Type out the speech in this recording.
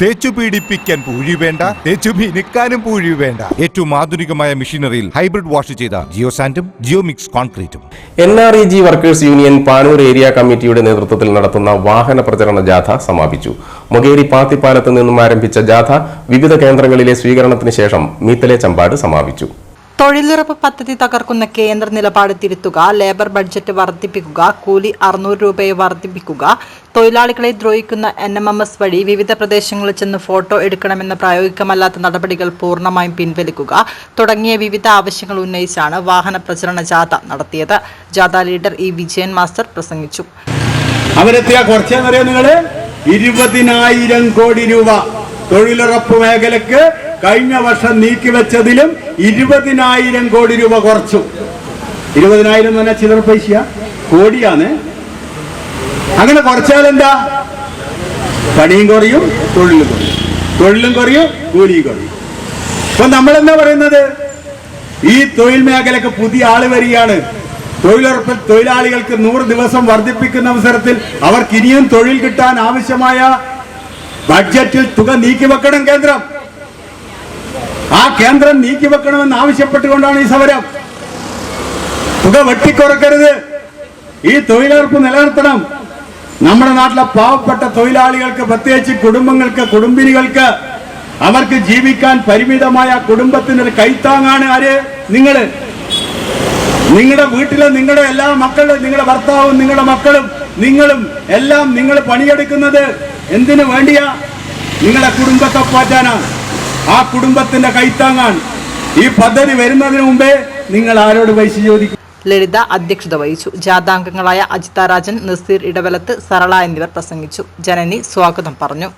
തേച്ചു പീഡിപ്പിക്കാൻ പൂഴി വേണ്ട തേച്ചു മിനുക്കാനും പൂഴി വേണ്ട. ഏറ്റവും ആധുനികമായ മെഷീനറിയിൽ ഹൈബ്രിഡ് വാഷ് ചെയ്ത ജിയോ സാൻഡും geo mix കോൺക്രീറ്റും. N R E G workers union Panoor area കമ്മിറ്റിയുടെ നേതൃത്വത്തിൽ നടത്തുന്ന വാഹന പ്രചരണ ജാഥ സമാപിച്ചു. മൊകേരി പാത്തിപ്പാലത്ത് നിന്നും ആരംഭിച്ച ജാഥ വിവിധ കേന്ദ്രങ്ങളിലെ സ്വീകരണത്തിന് ശേഷം മീത്തലെ ചമ്പാട് സമാപിച്ചു. തൊഴിലുറപ്പ് പദ്ധതി തകർക്കുന്ന കേന്ദ്ര നിലപാട് തിരുത്തുക ലേബർ ബഡ്ജറ്റ് വർദ്ധിപ്പിക്കുക കൂലി അറുന്നൂറ് രൂപയെ വർദ്ധിപ്പിക്കുക തൊഴിലാളികളെ ദ്രോഹിക്കുന്ന എൻ എം എം എസ് വഴി വിവിധ പ്രദേശങ്ങളിൽ ചെന്ന് ഫോട്ടോ എടുക്കണമെന്ന പ്രായോഗികമല്ലാത്ത നടപടികൾ പൂർണമായും പിൻവലിക്കുക തുടങ്ങിയ വിവിധ ആവശ്യങ്ങൾ ഉന്നയിച്ചാണ് വാഹന പ്രചരണ ജാഥ നടത്തിയത്. ജാഥ ലീഡർ ഇ വിജയൻ മാസ്റ്റർ പ്രസംഗിച്ചു. അവരെത്തിയ കോടി രൂപ തൊഴിലുറപ്പ് മേഖലക്ക് കഴിഞ്ഞ വർഷം നീക്കിവെച്ചതിലും ഇരുപതിനായിരം കോടി രൂപ കുറച്ചു. ഇരുപതിനായിരം എന്ന് പറഞ്ഞാൽ ചില്ലറ പൈസ. കോടിയാണ്. അങ്ങനെ കുറച്ചാൽ എന്താ പണിയും കുറയും തൊഴിലും കുറയും. തൊഴിലും കുറയും കൂലിയും കുറയും. അപ്പൊ നമ്മൾ എന്താ പറയുന്നത്? ഈ തൊഴിൽ മേഖലക്ക് പുതിയ ആൾ വരികയാണ്. തൊഴിലുറപ്പ് തൊഴിലാളികൾക്ക് നൂറ് ദിവസം വർദ്ധിപ്പിക്കുന്ന അവസരത്തിൽ അവർക്ക് ഇനിയും തൊഴിൽ കിട്ടാൻ ആവശ്യമായ ബഡ്ജറ്റിൽ തുക നീക്കിവെക്കണം കേന്ദ്രം. ആ കേന്ദ്രം നീക്കിവെക്കണമെന്ന് ആവശ്യപ്പെട്ടുകൊണ്ടാണ് ഈ സമരം. തുക വെട്ടിക്കുറക്കരുത്. ഈ തൊഴിലുറപ്പ് നിലനിർത്തണം. നമ്മുടെ നാട്ടിലെ പാവപ്പെട്ട തൊഴിലാളികൾക്ക് പ്രത്യേകിച്ച് കുടുംബങ്ങൾക്ക് കുടുംബിനികൾക്ക് അവർക്ക് ജീവിക്കാൻ പരിമിതമായ കുടുംബത്തിന് ഒരു കൈത്താങ്ങാണ് ആര്? നിങ്ങൾ നിങ്ങളുടെ വീട്ടിലെ നിങ്ങളുടെ എല്ലാ മക്കളും നിങ്ങളുടെ ഭർത്താവും നിങ്ങളുടെ മക്കളും നിങ്ങളും എല്ലാം നിങ്ങൾ പണിയെടുക്കുന്നത് എന്തിനു വേണ്ടിയാ? നിങ്ങളുടെ കുടുംബത്തെ പാറ്റാനാണ് ആ കുടുംബത്തിന്റെ കൈത്താങ്ങാൻ ഈ പദ്ധതി വരുന്നതിന് മുമ്പേ നിങ്ങൾ ആരോട് പൈസ ചോദിക്കും? ലളിത അധ്യക്ഷത വഹിച്ചു. ജാഥാംഗങ്ങളായ അജിത രാജൻ നസീർ ഇടവലത്ത് സരള എന്നിവർ പ്രസംഗിച്ചു. ജനനി സ്വാഗതം പറഞ്ഞു.